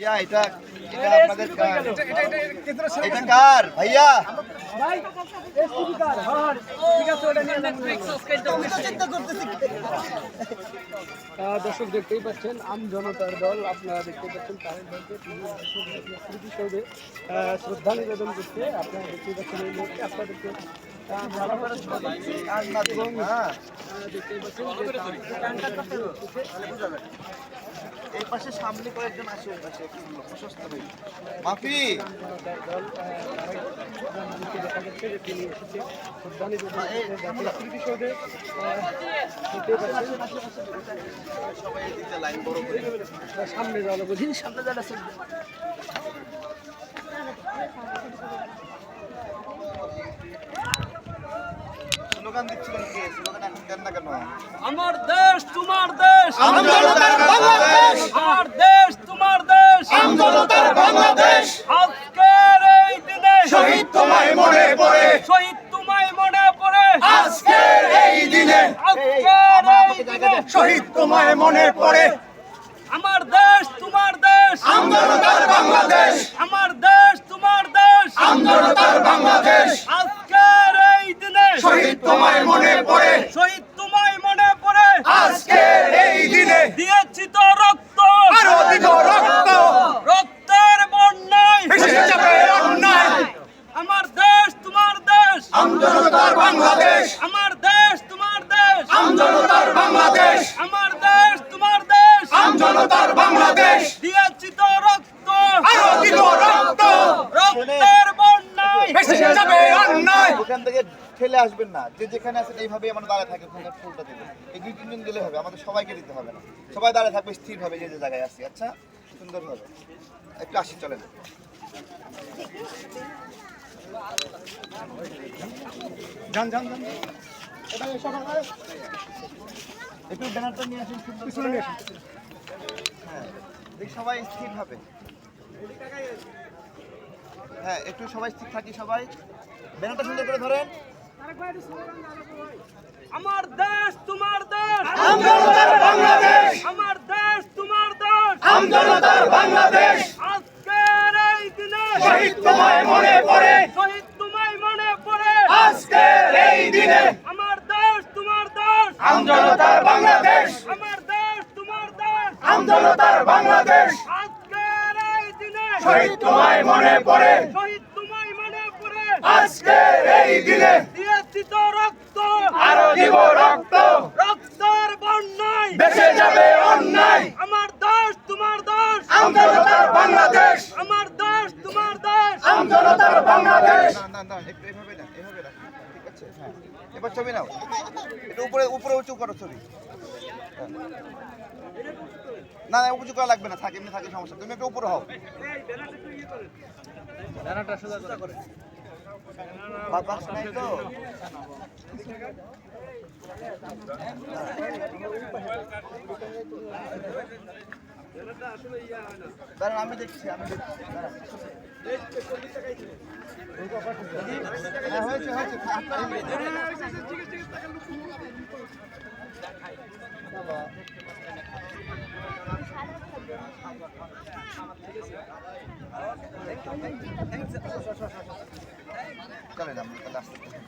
ইয়া এটা এটা আপনাদের কার? এটা কার? ভাইয়া! ভাই এসটিভি কার? হ্যাঁ ঠিক আছে ওটা নিয়ে নেন। দর্শক দেখতেই পাচ্ছেন আম জনতার দল আপনারা দেখতে পাচ্ছেন তারেক ভাইকে স্মৃতিসৌধে আহ, শ্রদ্ধা নিবেদন করতে আপনারা দেখতে পাচ্ছেন এই মুহূর্তে আপনাদেরকে হ্যাঁ। দেখতেই পাচ্ছেন এই পাশে সামনে কয়েকজন একটু প্রশস্ত হয়ে মাফি সামনে যাওয়া বুঝি সামনে যাওয়া স্লোগান দিচ্ছিলেন কে স্লোগান এখন দেন না কেন? আমার দেশ তোমার দেশ। আমজনতার বাংলাদেশ। আমার দেশ তোমার দেশ। আমজনতার বাংলাদেশ। আজকের এই দিনে শহীদ তোমায় মনে পড়ে। শহীদ তোমায় মনে পড়ে। আজকের এই দিনে আজকের এই দিনে শহীদ তোমায় মনে পড়ে। আমার দেশ তোমার দেশ। আমজনতার বাংলাদেশ। আমার দেশ তোমার দেশ। আমজনতার বাংলাদেশ। শহীদ তোমায় মনে পড়ে। শহীদ তোমায় মনে পড়ে। আজকের এই দিনে দিয়েছি তো রক্ত। আরও দিব রক্ত। রক্তের বন্যায়। অন্যায়। আমার দেশ তোমার দেশ। আমজনতার বাংলাদেশ। আমার দেশ তোমার দেশ। আমজনতার বাংলাদেশ। আমার দেশ তোমার দেশ। আমজনতার বাংলাদেশ দিয়েছি তো রক্ত আরও দিব রক্ত রক্তের বন্যায় ভেসে যাবে থেকে ঠেলে আসবেন না। যে যেখানে আছেন এইভাবে আমরা দাঁড়ায় থাকে ওখানে ফুলটা দেবেন। এই দুই তিনজন দিলে হবে আমাদের সবাইকে দিতে হবে না। সবাই দাঁড়ায় থাকবে স্থির হবে যে যে জায়গায় আসি আচ্ছা সুন্দর হবে একটু আসি চলেন। যান যান একটু ব্যানারটা নিয়ে আসুন। হ্যাঁ দেখি সবাই স্থির হবে হ্যাঁ একটু সবাই স্থির থাকি সবাই। ব্যানারটা সুন্দর করে ধরেন। আমার দেশ তোমার দেশ। আমজনতার বাংলাদেশ। আমার দেশ তোমার দেশ। আমজনতার বাংলাদেশ। আজকের এই দিনে শহীদ তোমায় মনে পড়ে। শহীদ তোমায় মনে পড়ে। আজকের এই দিনে। আমার দেশ তোমার দেশ। আমজনতার বাংলাদেশ। আমার দেশ তোমার দেশ। আমজনতার বাংলাদেশ। আজকের এই দিনে শহীদ তোমায় মনে পড়ে। পড়ে আজকের এই দিনে দিয়েছি তো রক্ত আরও দিব রক্ত। রক্তের বন্যায়। বেঁচে যাবে অন্যায়। আমার দেশ তোমার দেশ। আমজনতার বাংলাদেশ। আমার দেশ তোমার দেশ। আমজনতার বাংলাদেশ। না না না এভাবে না এভাবে রাখো। ঠিক আছে? হ্যাঁ। এবার ছবি নাও। একটু উপরে উপরে উঁচু করো ছবি। না না উঁচু করা লাগবে না থাকে এমনি থাকে সমস্যা তুমি একটু উপরে হও। বা- বাক্স নাই তো? দাঁড়ান আমি দেখছি আমি দেখছি। হ্যাঁ হয়েছে হয়েছে আপনার চলেন আমরা তাহলে আস্তে আস্তে